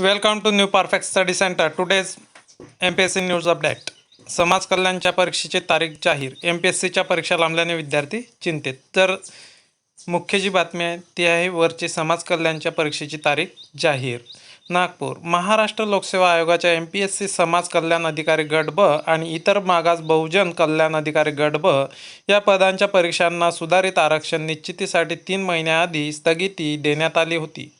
Welcome to new perfect study centre. Today's M P S C news update समाज कल्याणच्या परीक्षेची तारीख जाहीर. एम पी एस सीच्या परीक्षा लांबल्याने विद्यार्थी चिंतेत. तर मुख्य जी बातमी आहे ती आहे वरची समाज कल्याणच्या परीक्षेची तारीख जाहीर. नागपूर. महाराष्ट्र लोकसेवा आयोगाच्या एम पी एस सी समाज कल्याण अधिकारी गट ब आणि इतर मागास बहुजन कल्याण अधिकारी गट ब या पदांच्या परीक्षांना सुधारित आरक्षण निश्चितीसाठी तीन महिन्याआधी स्थगिती देण्यात आली होती.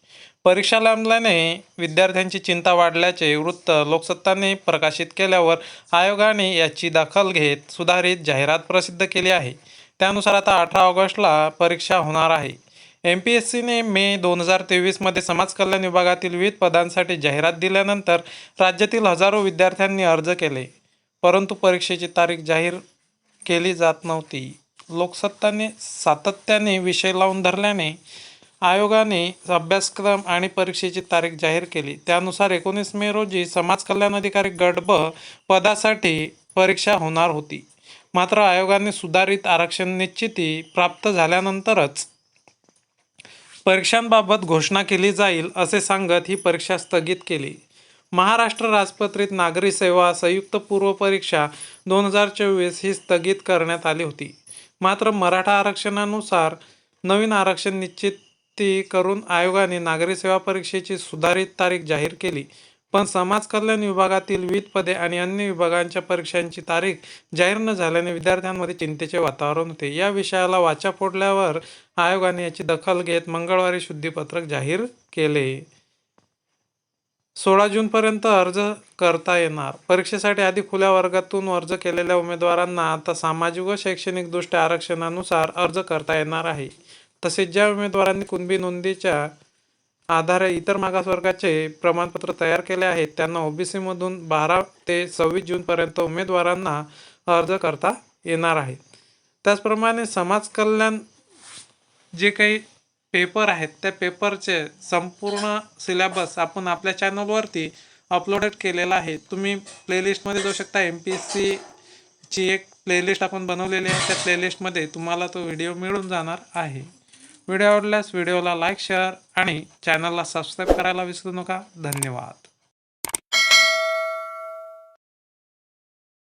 परीक्षा लांबल्याने विद्यार्थ्यांची चिंता वाढल्याचे वृत्त लोकसत्ताने प्रकाशित केल्यावर आयोगाने याची दखल घेत सुधारित जाहिरात प्रसिद्ध केली आहे. त्यानुसार आता अठरा ऑगस्टला परीक्षा होणार आहे. एम पी एस सीने मे दोन हजार तेवीसमध्ये समाज कल्याण विभागातील विविध पदांसाठी जाहिरात दिल्यानंतर राज्यातील हजारो विद्यार्थ्यांनी अर्ज केले. परंतु परीक्षेची तारीख जाहीर केली जात नव्हती. लोकसत्ताने सातत्याने विषय लावून धरल्याने आयोगाने अभ्यासक्रम आणि परीक्षेची तारीख जाहीर केली. त्यानुसार एकोणीस मे रोजी समाज कल्याण अधिकारी गट ब पदासाठी परीक्षा होणार होती. मात्र आयोगाने सुधारित आरक्षण निश्चिती प्राप्त झाल्यानंतरच परीक्षांबाबत घोषणा केली जाईल असे सांगत ही परीक्षा स्थगित केली. महाराष्ट्र राजपत्रित नागरी सेवा संयुक्त पूर्व परीक्षा दोन हजार चोवीस ही स्थगित करण्यात आली होती. मात्र मराठा आरक्षणानुसार नवीन आरक्षण निश्चित करून आयोगाने नागरी सेवा परीक्षेची सुधारित तारीख जाहीर केली. पण समाज कल्याण विभागातील विविध पदे आणि अन्य विभागांच्या परीक्षांची तारीख जाहीर न झाल्याने विद्यार्थ्यांमध्ये चिंतेचे वातावरण होते. या विषयाला वाचा फोडल्यावर आयोगाने याची दखल घेत मंगळवारी शुद्धीपत्रक जाहीर केले. सोळा जूनपर्यंत अर्ज करता येणार. परीक्षेसाठी आधी खुल्या वर्गातून अर्ज केलेल्या उमेदवारांना आता सामाजिक व शैक्षणिकदृष्ट्या आरक्षणानुसार अर्ज करता येणार आहे. तसेच ज्या उमेदवारांनी कुणबी नोंदीच्या आधारे इतर मागासवर्गाचे प्रमाणपत्र तयार केले आहेत त्यांना ओबीसीमधून बारा ते सव्वीस जूनपर्यंत उमेदवारांना अर्ज करता येणार आहे. त्याचप्रमाणे समाज कल्याण जे काही पेपर आहेत त्या पेपरचे संपूर्ण सिलेबस आपण आपल्या चॅनलवरती अपलोडेड केलेला आहे. तुम्ही प्लेलिस्टमध्ये जाऊ शकता. एम पी एस सीची एक प्लेलिस्ट आपण बनवलेली आहे. त्या प्लेलिस्टमध्ये तुम्हाला तो व्हिडिओ मिळून जाणार आहे. व्हिडिओ आवडल्यास व्हिडिओला लाईक शेअर आणि चॅनलला सबस्क्राईब करायला विसरू नका. धन्यवाद.